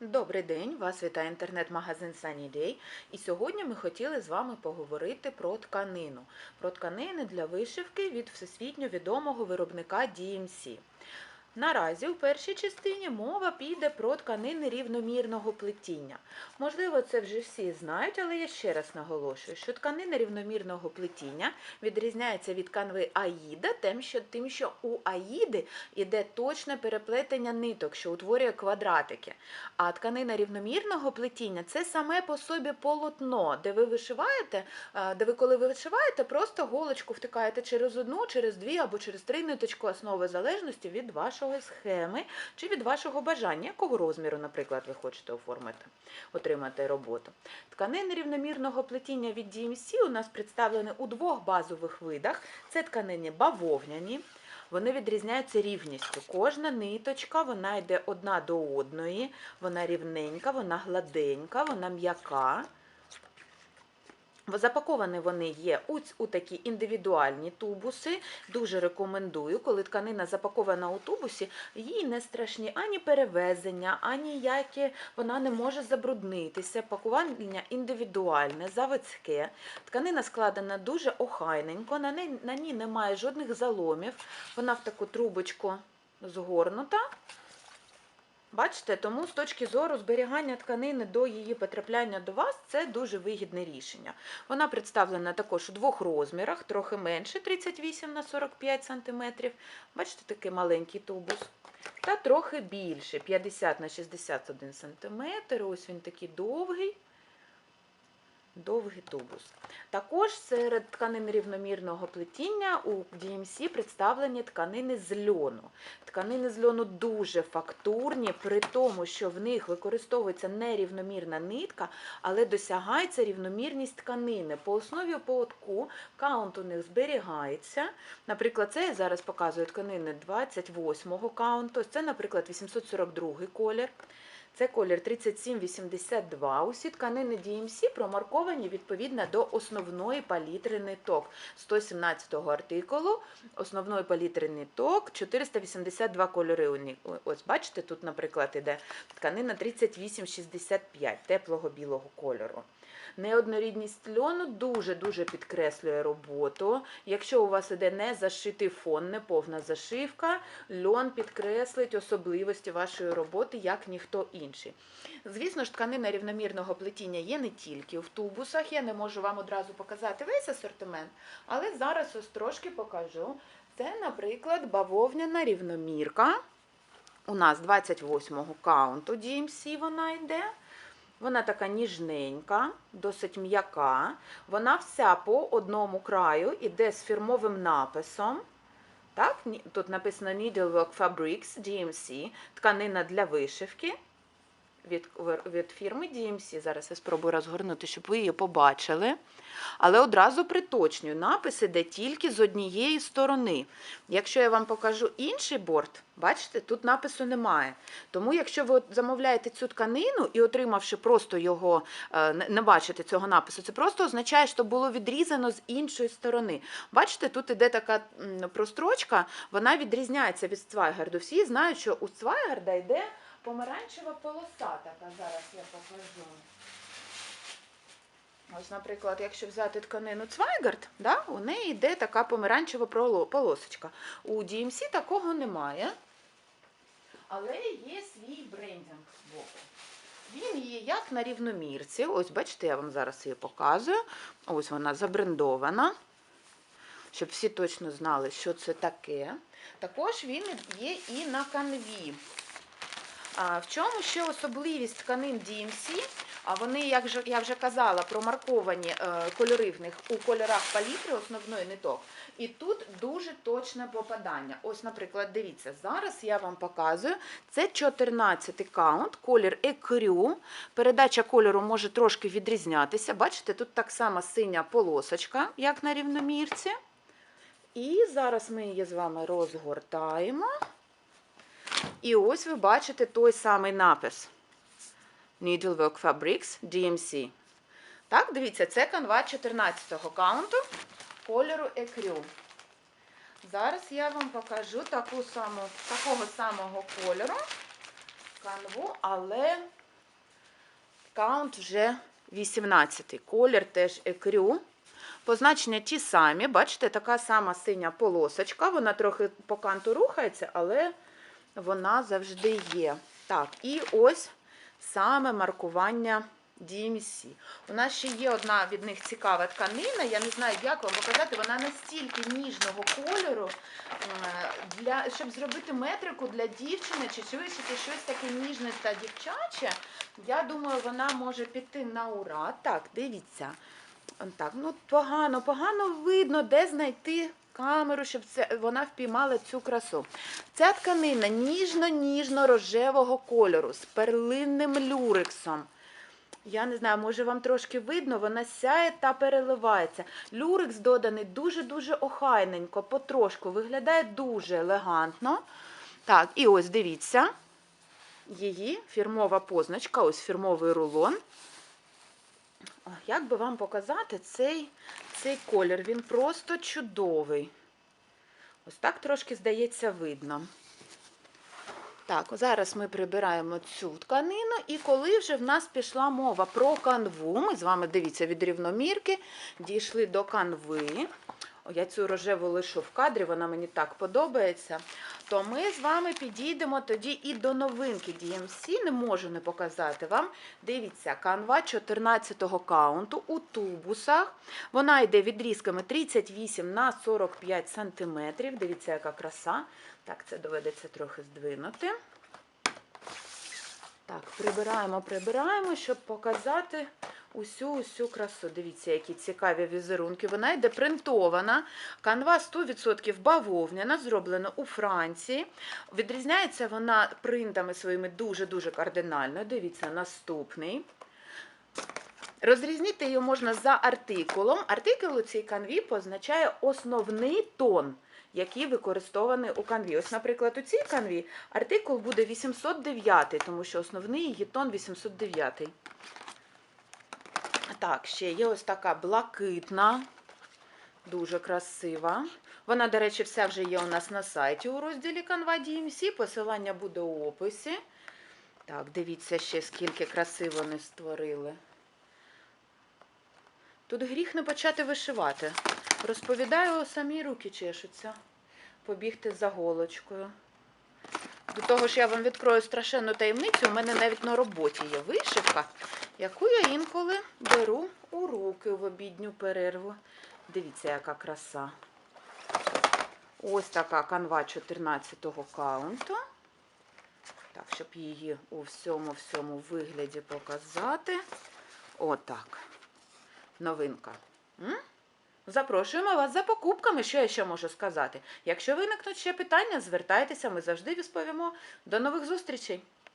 Добрий день, вас вітає інтернет-магазин Sunnyday. І сьогодні ми хотіли з вами поговорити про тканину. Про тканини для вишивки від всесвітньо відомого виробника DMC. Наразі у першій частині мова піде про тканини рівномірного плетіння. Можливо, це вже всі знають, але я ще раз наголошую, що тканини рівномірного плетіння відрізняються від канви Аїда, тим, що, у Аїди йде точне переплетення ниток, що утворює квадратики. А тканина рівномірного плетіння це саме по собі полотно, де ви вишиваєте, е, де ви коли ви вишиваєте, просто голочку втикаєте через одну, через дві або через три ниточку основи залежності від вашої схеми чи від вашого бажання, якого розміру, наприклад, ви хочете оформити, отримати роботу. Тканини рівномірного плетіння від DMC у нас представлені у двох базових видах: це тканини бавовняні. Вони відрізняються рівністю. Кожна ниточка вона йде одна до одної, вона рівненька, вона гладенька, вона м'яка. Запаковані вони є у, такі індивідуальні тубуси. Дуже рекомендую, коли тканина запакована у тубусі, їй не страшні ані перевезення, ані які вона не може забруднитися. Пакування індивідуальне, заводське. Тканина складена дуже охайненько, на ній, на ній немає жодних заломів. Вона в таку трубочку згорнута. Бачите, тому з точки зору зберігання тканини до її потрапляння до вас це дуже вигідне рішення. Вона представлена також у двох розмірах, трохи менше 38 на 45 см. Бачите, такий маленький тубус. Та трохи більше 50 на 61 см. Ось він такий довгий. Довгий тубус. Також серед тканин рівномірного плетіння у DMC представлені тканини з льону. Тканини з льону дуже фактурні, при тому, що в них використовується нерівномірна нитка, але досягається рівномірність тканини. По основі поводку каунт у них зберігається. Наприклад, це я зараз показую тканини 28-го каунту. Це, наприклад, 842 колір. Це колір 3782. Усі тканини DMC промарковані відповідно до основної палітри ниток 117 артикулу. Основної палітри ниток 482 кольори. Ось бачите, тут, наприклад, іде тканина 3865 теплого білого кольору. Неоднорідність льону дуже-дуже підкреслює роботу. Якщо у вас іде не зашитий фон, не повна зашивка, льон підкреслить особливості вашої роботи, як ніхто інший. Звісно ж, тканина рівномірного плетіння є не тільки в тубусах. Я не можу вам одразу показати весь асортимент, але зараз ось трошки покажу. Це, наприклад, бавовняна рівномірка. У нас 28-го каунту DMC вона йде. Вона така ніжненька, досить м'яка. Вона вся по одному краю іде з фірмовим написом. Так, тут написано Needlework Fabrics DMC, тканина для вишивки від, від фірми DMC. Зараз я спробую розгорнути, щоб ви її побачили. Але одразу приточнюю, напис іде тільки з однієї сторони. Якщо я вам покажу інший борт, бачите, тут напису немає. Тому, якщо ви замовляєте цю тканину і отримавши просто його, е, не бачите цього напису, це просто означає, що було відрізано з іншої сторони. Бачите, тут іде така прострочка, вона відрізняється від Цвайгарду. Всі знають, що у Цвайгарда йде помаранчева полоса, така зараз я покажу. Ось, наприклад, якщо взяти тканину Цвайгард, да, у неї йде така помаранчева полосочка. У DMC такого немає, але є свій брендинг збоку. Він є як на рівномірці. Ось, бачите, я вам зараз її показую. Ось вона забрендована, щоб всі точно знали, що це таке. Також він є і на канві. В чому ще особливість тканин DMC? А вони, як я вже казала, промарковані е, кольори в них у кольорах палітри основної ниток. І тут дуже точне попадання. Ось, наприклад, дивіться, зараз я вам показую. Це 14 каунт, колір екрю. Передача кольору може трошки відрізнятися. Бачите, тут так само синя полосочка, як на рівномірці. І зараз ми її з вами розгортаємо. І ось ви бачите той самий напис. Needlework Fabrics DMC. Так, дивіться, це канва 14-го каунту кольору Ecru. Зараз я вам покажу таку саму, такого самого кольору канву, але Каунт вже 18-й. Колір теж екрю. Позначення ті самі. Бачите, така сама синя полосочка. Вона трохи по канту рухається, але вона завжди є. Так, і ось саме маркування DMC. У нас ще є одна від них цікава тканина. Я не знаю, як вам показати. Вона настільки ніжного кольору, е, для, щоб зробити метрику для дівчини чи вишити щось таке ніжне та дівчаче. Я думаю, вона може піти на ура. Так, дивіться. Так, ну погано, погано видно, де знайти камеру, щоб це, вона впіймала цю красу. Ця тканина ніжно-ніжно-рожевого кольору з перлинним люрексом. Я не знаю, може вам трошки видно, вона сяє та переливається. Люрекс доданий дуже-дуже охайненько, потрошку, виглядає дуже елегантно. Так, і ось дивіться, її фірмова позначка, ось фірмовий рулон. Як би вам показати цей, цей колір? Він просто чудовий. Ось так трошки, здається, видно. Так, зараз ми прибираємо цю тканину, і коли вже в нас пішла мова про канву, ми з вами дивіться від рівномірки, дійшли до канви. Я цю рожеву лишу в кадрі, вона мені так подобається. То ми з вами підійдемо тоді і до новинки DMC. Не можу не показати вам. Дивіться, канва 14-го каунту у тубусах. Вона йде відрізками 38 на 45 сантиметрів. Дивіться, яка краса. Так, це доведеться трохи здвинути. Так, прибираємо, прибираємо, щоб показати усю усю красу. Дивіться, які цікаві візерунки. Вона йде принтована. Канва 100% бавовняна, зроблена у Франції. Відрізняється вона принтами своїми дуже-дуже кардинально. Дивіться, наступний. Розрізнити її можна за артикулом. Артикул у цій канві позначає основний тон, який використований у канві. Ось, наприклад, у цій канві артикул буде 809, тому що основний її тон 809. Так, ще є ось така блакитна, дуже красива. Вона, до речі, вся вже є у нас на сайті у розділі Canva DMC. Посилання буде у описі. Так, дивіться ще, скільки краси вони створили. Тут гріх не почати вишивати. Розповідаю, самі руки чешуться. Побігти за голочкою. До того ж, я вам відкрою страшенну таємницю. У мене навіть на роботі є вишивка, яку я інколи беру у руки в обідню перерву. Дивіться, яка краса. Ось така канва 14-го каунту. Так, щоб її у всьому всьому вигляді показати. Отак. Новинка. Запрошуємо вас за покупками, що я ще можу сказати. Якщо виникнуть ще питання, звертайтеся, ми завжди відповімо. До нових зустрічей!